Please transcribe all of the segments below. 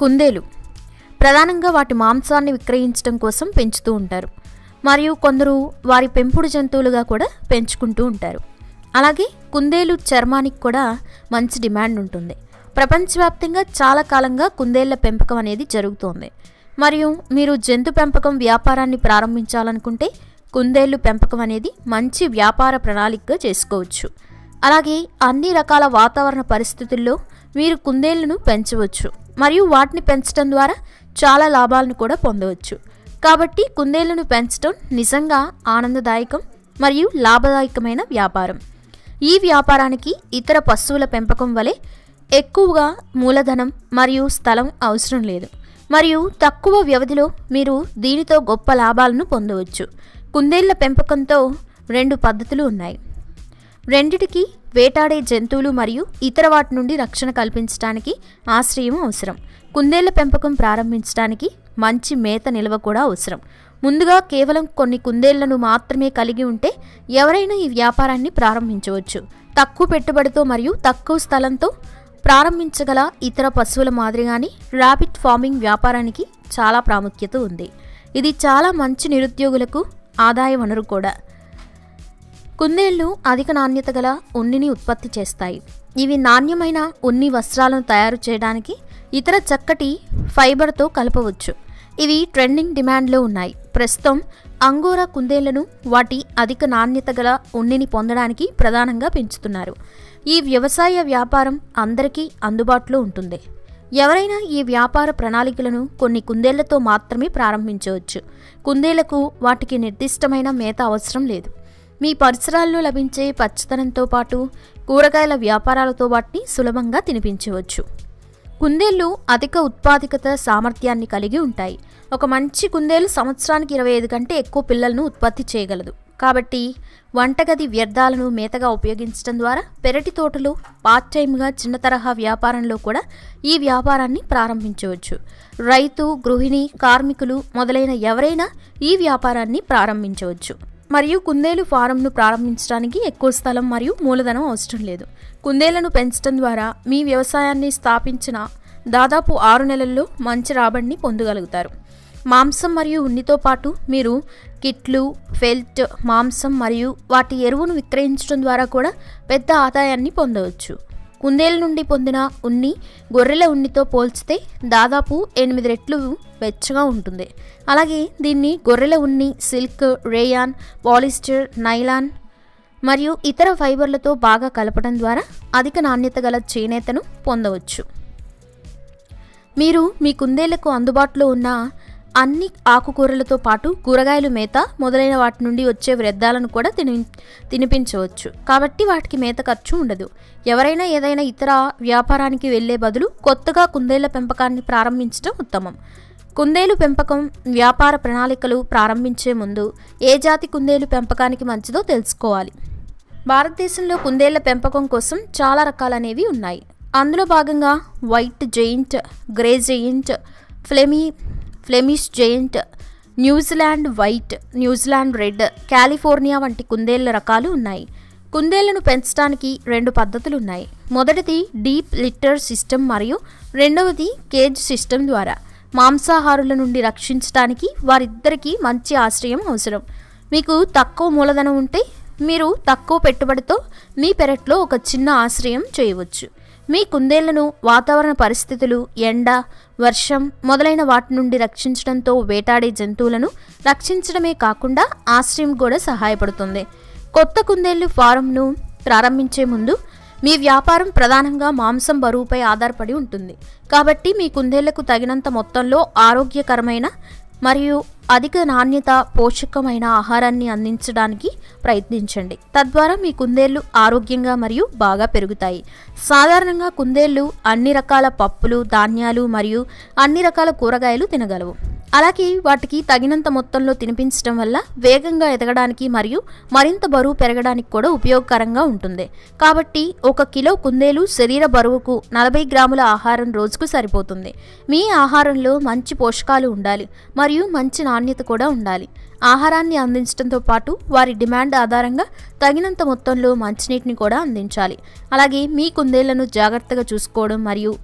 కుందేలు. ప్రధానంగా వాటి మాంసాన్ని విక్రయించడం కోసం పెంచుతూ ఉంటారు. మరియు కొందరు వారి పెంపుడు జంతువులుగా కూడా పెంచుకుంటూ ఉంటారు. అలాగే కుందేలు చర్మానికి కూడా మంచి డిమాండ్ ఉంటుంది. ప్రపంచవ్యాప్తంగా చాలా కాలంగా కుందేళ్ళ పెంపకం అనేది జరుగుతోంది. మరియు మీరు జంతు పెంపకం వ్యాపారాన్ని ప్రారంభించాలనుకుంటే కుందేళ్ళు పెంపకం అనేది మంచి వ్యాపార ప్రణాళికగా చేసుకోవచ్చు. అలాగే అన్ని రకాల వాతావరణ పరిస్థితుల్లో మీరు కుందేళ్ళను పెంచవచ్చు. మరియు వాటిని పెంచడం ద్వారా చాలా లాభాలను కూడా పొందవచ్చు. కాబట్టి కుందేళ్ళను పెంచడం నిజంగా ఆనందదాయకం మరియు లాభదాయకమైన వ్యాపారం. ఈ వ్యాపారానికి ఇతర పశువుల పెంపకం వలె ఎక్కువగా మూలధనం మరియు స్థలం అవసరం లేదు. మరియు తక్కువ వ్యవధిలో మీరు దీనితో గొప్ప లాభాలను పొందవచ్చు. కుందేళ్ళ పెంపకంతో రెండు పద్ధతులు ఉన్నాయి. రెండిటికి వేటాడే జంతువులు మరియు ఇతర వాటి నుండి రక్షణ కల్పించడానికి ఆశ్రయం అవసరం. కుందేళ్ళ పెంపకం ప్రారంభించడానికి మంచి మేత నిల్వ కూడా అవసరం. ముందుగా కేవలం కొన్ని కుందేళ్ళను మాత్రమే కలిగి ఉంటే ఎవరైనా ఈ వ్యాపారాన్ని ప్రారంభించవచ్చు. తక్కువ పెట్టుబడితో మరియు తక్కువ స్థలంతో ప్రారంభించగల ఇతర పశువుల మాదిరిగానే ర్యాబిట్ ఫార్మింగ్ వ్యాపారానికి చాలా ప్రాముఖ్యత ఉంది. ఇది చాలా మంచి నిరుద్యోగులకు ఆదాయ వనరు కూడా. కుందేళ్ళు అధిక నాణ్యత గల ఉన్నిని ఉత్పత్తి చేస్తాయి. ఇవి నాణ్యమైన ఉన్ని వస్త్రాలను తయారు చేయడానికి ఇతర చక్కటి ఫైబర్తో కలపవచ్చు. ఇవి ట్రెండింగ్ డిమాండ్లో ఉన్నాయి. ప్రస్తుతం అంగోరా కుందేళ్ళను వాటి అధిక నాణ్యత గల ఉన్నిని పొందడానికి ప్రధానంగా పెంచుతున్నారు. ఈ వ్యవసాయ వ్యాపారం అందరికీ అందుబాటులో ఉంటుంది. ఎవరైనా ఈ వ్యాపార ప్రణాళికలను కొన్ని కుందేళ్ళతో మాత్రమే ప్రారంభించవచ్చు. కుందేళ్ళకు వాటికి నిర్దిష్టమైన మేత అవసరం లేదు. మీ పరిసరాల్లో లభించే పచ్చదనంతో పాటు కూరగాయల వ్యాపారాలతో వాటిని సులభంగా తినిపించవచ్చు. కుందేళ్ళు అధిక ఉత్పాదకత సామర్థ్యాన్ని కలిగి ఉంటాయి. ఒక మంచి కుందేలు సంవత్సరానికి ఇరవై ఐదు కంటే ఎక్కువ పిల్లలను ఉత్పత్తి చేయగలదు. కాబట్టి వంటగది వ్యర్థాలను మేతగా ఉపయోగించడం ద్వారా పెరటి తోటలు పార్ట్ టైంగా చిన్న తరహా వ్యాపారంలో కూడా ఈ వ్యాపారాన్ని ప్రారంభించవచ్చు. రైతు గృహిణి కార్మికులు మొదలైన ఎవరైనా ఈ వ్యాపారాన్ని ప్రారంభించవచ్చు. మరియు కుందేలు ఫారంను ప్రారంభించడానికి ఎక్కువ స్థలం మరియు మూలధనం అవసరం లేదు. కుందేలను పెంచడం ద్వారా మీ వ్యవసాయాన్ని స్థాపించిన దాదాపు ఆరు నెలల్లో మంచి రాబడిని పొందగలుగుతారు. మాంసం మరియు ఉన్నితో పాటు మీరు కిట్లు ఫెల్ట్ మాంసం మరియు వాటి ఎరువును విక్రయించడం ద్వారా కూడా పెద్ద ఆదాయాన్ని పొందవచ్చు. కుందేల నుండి పొందిన ఉన్ని గొర్రెల ఉన్నితో పోల్చితే దాదాపు ఎనిమిది రెట్లు వెచ్చగా ఉంటుంది. అలాగే దీన్ని గొర్రెల ఉన్ని సిల్క్ రేయాన్ పాలిస్టర్ నైలాన్ మరియు ఇతర ఫైబర్లతో బాగా కలపడం ద్వారా అధిక నాణ్యత గల చేనేతను పొందవచ్చు. మీరు మీ కుందేళ్ళకు అందుబాటులో ఉన్న అన్ని ఆకుకూరలతో పాటు కూరగాయలు మేత మొదలైన వాటి నుండి వచ్చే వ్యర్థాలను కూడా తిని తినిపించవచ్చు. కాబట్టి వాటికి మేత ఖర్చు ఉండదు. ఎవరైనా ఏదైనా ఇతర వ్యాపారానికి వెళ్ళే బదులు కొత్తగా కుందేళ్ళ పెంపకాన్ని ప్రారంభించడం ఉత్తమం. కుందేలు పెంపకం వ్యాపార ప్రణాళికలు ప్రారంభించే ముందు ఏ జాతి కుందేలు పెంపకానికి మంచిదో తెలుసుకోవాలి. భారతదేశంలో కుందేళ్ళ పెంపకం కోసం చాలా రకాలనేవి ఉన్నాయి. అందులో భాగంగా white giant grey giant Flemish Flemish giant New Zealand white New Zealand red California వంటి కుందేళ్ళ రకాలు ఉన్నాయి. కుందేళ్ళను పెంచడానికి రెండు పద్ధతులు ఉన్నాయి మొదటిది డీప్ లిట్టర్ సిస్టమ్ మరియు రెండవది కేజ్ సిస్టమ్ ద్వారా. మాంసాహారుల నుండి రక్షించడానికి వారిద్దరికీ మంచి ఆశ్రయం అవసరం. మీకు తక్కువ మూలధనం ఉంటే మీరు తక్కువ పెట్టుబడితో మీ పెరట్లో ఒక చిన్న ఆశ్రయం చేయవచ్చు. మీ కుందేళ్ళను వాతావరణ పరిస్థితులు ఎండ వర్షం మొదలైన వాటి నుండి రక్షించడంతో వేటాడే జంతువులను రక్షించడమే కాకుండా ఆశ్రయం కూడా సహాయపడుతుంది. కొత్త కుందేళ్ళు ఫారంను ప్రారంభించే ముందు మీ వ్యాపారం ప్రధానంగా మాంసం బరువుపై ఆధారపడి ఉంటుంది. కాబట్టి మీ కుందేళ్ళకు తగినంత మొత్తంలో ఆరోగ్యకరమైన మరియు అధిక నాణ్యత పోషకమైన ఆహారాన్ని అందించడానికి ప్రయత్నించండి. తద్వారా మీ కుందేళ్ళు ఆరోగ్యంగా మరియు బాగా పెరుగుతాయి. సాధారణంగా కుందేళ్ళు అన్ని రకాల పప్పులు ధాన్యాలు మరియు అన్ని రకాల కూరగాయలు తినగలవు. అలాగే వాటికి తగినంత మొత్తంలో తినిపించడం వల్ల వేగంగా ఎదగడానికి మరియు మరింత బరువు పెరగడానికి కూడా ఉపయోగకరంగా ఉంటుంది. కాబట్టి ఒక కిలో కుందేలు శరీర బరువుకు నలభై గ్రాముల ఆహారం రోజుకు సరిపోతుంది. మీ ఆహారంలో మంచి పోషకాలు ఉండాలి మరియు మంచి నాణ్యత కూడా ఉండాలి. ఆహారాన్ని అందించడంతో పాటు వారి డిమాండ్ ఆధారంగా తగినంత మొత్తంలో మంచినీటిని కూడా అందించాలి. అలాగే మీ కుందేళ్ళను జాగ్రత్తగా చూసుకోవడం మరియు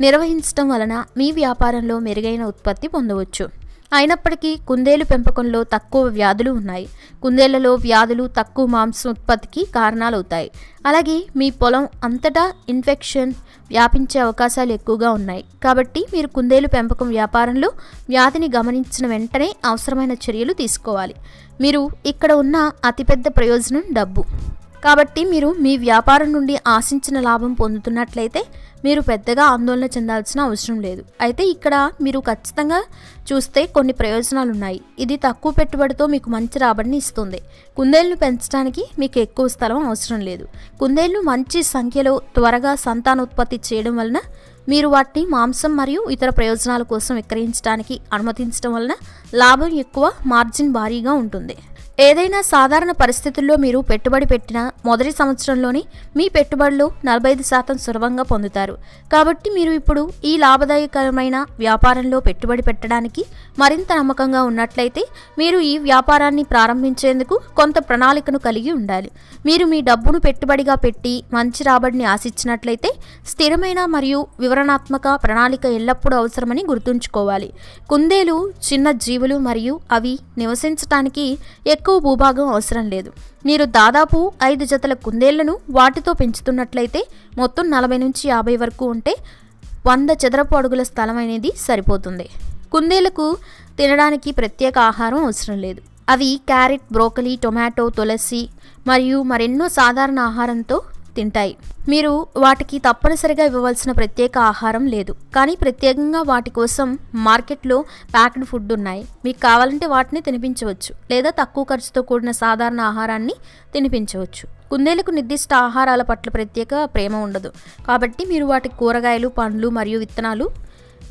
నిర్వహించడం వలన మీ వ్యాపారంలో మెరుగైన ఉత్పత్తి పొందవచ్చు. అయినప్పటికీ కుందేలు పెంపకంలో తక్కువ వ్యాధులు ఉన్నాయి. కుందేళ్ళలో వ్యాధులు తక్కువ మాంసం ఉత్పత్తికి కారణాలవుతాయి. అలాగే మీ పొలం అంతటా ఇన్ఫెక్షన్ వ్యాపించే అవకాశాలు ఎక్కువగా ఉన్నాయి. కాబట్టి మీరు కుందేలు పెంపకం వ్యాపారంలో వ్యాధిని గమనించిన వెంటనే అవసరమైన చర్యలు తీసుకోవాలి. మీరు ఇక్కడ ఉన్న అతిపెద్ద ప్రయోజనం డబ్బు. కాబట్టి మీరు మీ వ్యాపారం నుండి ఆశించిన లాభం పొందుతున్నట్లయితే మీరు పెద్దగా ఆందోళన చెందాల్సిన అవసరం లేదు. అయితే ఇక్కడ మీరు ఖచ్చితంగా చూస్తే కొన్ని ప్రయోజనాలు ఉన్నాయి ఇది తక్కువ పెట్టుబడితో మీకు మంచి రాబడిని ఇస్తుంది. కుందేళ్ళను పెంచడానికి మీకు ఎక్కువ స్థలం అవసరం లేదు. కుందేళ్ళు మంచి సంఖ్యలో త్వరగా సంతానోత్పత్తి చేయడం వలన మీరు వాటిని మాంసం మరియు ఇతర ప్రయోజనాల కోసం విక్రయించడానికి అనుమతించడం వలన లాభం ఎక్కువ మార్జిన్ భారీగా ఉంటుంది. ఏదైనా సాధారణ పరిస్థితుల్లో మీరు పెట్టుబడి పెట్టిన మొదటి సంవత్సరంలోనే మీ పెట్టుబడులు నలభై ఐదు శాతం సులభంగా పొందుతారు. కాబట్టి మీరు ఇప్పుడు ఈ లాభదాయకరమైన వ్యాపారంలో పెట్టుబడి పెట్టడానికి మరింత నమ్మకంగా ఉన్నట్లయితే మీరు ఈ వ్యాపారాన్ని ప్రారంభించేందుకు కొంత ప్రణాళికను కలిగి ఉండాలి. మీరు మీ డబ్బును పెట్టుబడిగా పెట్టి మంచి రాబడిని ఆశించినట్లయితే స్థిరమైన మరియు వివరణాత్మక ప్రణాళిక ఎల్లప్పుడూ అవసరమని గుర్తుంచుకోవాలి. కుందేలు చిన్న జీవులు మరియు అవి నివసించటానికి ఎక్కువ ఎక్కువ భూభాగం అవసరం లేదు. మీరు దాదాపు ఐదు జతల కుందేళ్ళను వాటితో పెంచుతున్నట్లయితే మొత్తం నలభై నుంచి యాభై వరకు ఉంటే వంద చదరపు అడుగుల స్థలం అనేది సరిపోతుంది. కుందేళ్ళకు తినడానికి ప్రత్యేక ఆహారం అవసరం లేదు. అవి క్యారెట్ బ్రోకలీ టొమాటో తులసి మరియు మరెన్నో సాధారణ ఆహారంతో తింటాయి. మీరు వాటికి తప్పనిసరిగా ఇవ్వవలసిన ప్రత్యేక ఆహారం లేదు. కానీ ప్రత్యేకంగా వాటి కోసం మార్కెట్లో ప్యాక్డ్ ఫుడ్ ఉన్నాయి. మీకు కావాలంటే వాటిని తినిపించవచ్చు. లేదా తక్కువ ఖర్చుతో కూడిన సాధారణ ఆహారాన్ని తినిపించవచ్చు. కుందేలకు నిర్దిష్ట ఆహారాల పట్ల ప్రత్యేక ప్రేమ ఉండదు. కాబట్టి మీరు వాటికి కూరగాయలు పండ్లు మరియు విత్తనాలు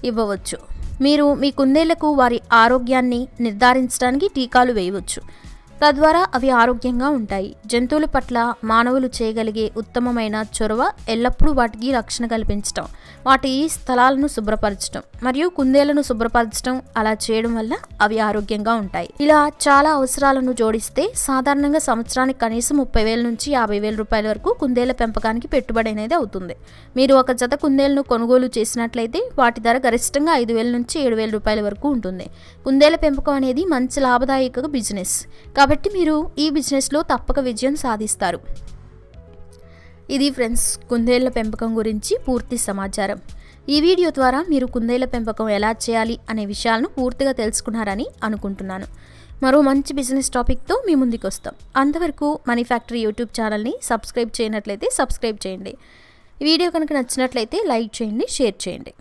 ఇవ్వవచ్చు. మీరు మీ కుందేళ్ళకు వారి ఆరోగ్యాన్ని నిర్ధారించడానికి టీకాలు వేయవచ్చు. తద్వారా అవి ఆరోగ్యంగా ఉంటాయి. జంతువుల పట్ల మానవులు చేయగలిగే ఉత్తమమైన చొరవ ఎల్లప్పుడూ వాటికి రక్షణ కల్పించటం వాటి స్థలాలను శుభ్రపరచడం మరియు కుందేలను శుభ్రపరచడం అలా చేయడం వల్ల అవి ఆరోగ్యంగా ఉంటాయి. ఇలా చాలా అవసరాలను జోడిస్తే సాధారణంగా సంవత్సరానికి కనీసం ముప్పై వేల నుంచి యాభై వేల రూపాయల వరకు కుందేల పెంపకానికి పెట్టుబడి అనేది అవుతుంది. మీరు ఒక జత కుందేలను కొనుగోలు చేసినట్లయితే వాటి ధర గరిష్టంగా ఐదు వేల నుంచి ఏడు వేల రూపాయల వరకు ఉంటుంది. కుందేల పెంపకం అనేది మంచి లాభదాయక బిజినెస్. కాబట్టి కాబట్టి మీరు ఈ బిజినెస్లో తప్పక విజయం సాధిస్తారు. ఇది ఫ్రెండ్స్ కుందేళ్ళ పెంపకం గురించి పూర్తి సమాచారం. ఈ వీడియో ద్వారా మీరు కుందేళ్ళ పెంపకం ఎలా చేయాలి అనే విషయాలను పూర్తిగా తెలుసుకున్నారని అనుకుంటున్నాను. మరో మంచి బిజినెస్ టాపిక్తో మీ ముందుకు వస్తాం అంతవరకు మనీ ఫ్యాక్టరీ యూట్యూబ్ ఛానల్ని సబ్స్క్రైబ్ చేయనట్లయితే సబ్స్క్రైబ్ చేయండి. వీడియో కనుక నచ్చినట్లయితే లైక్ చేయండి షేర్ చేయండి.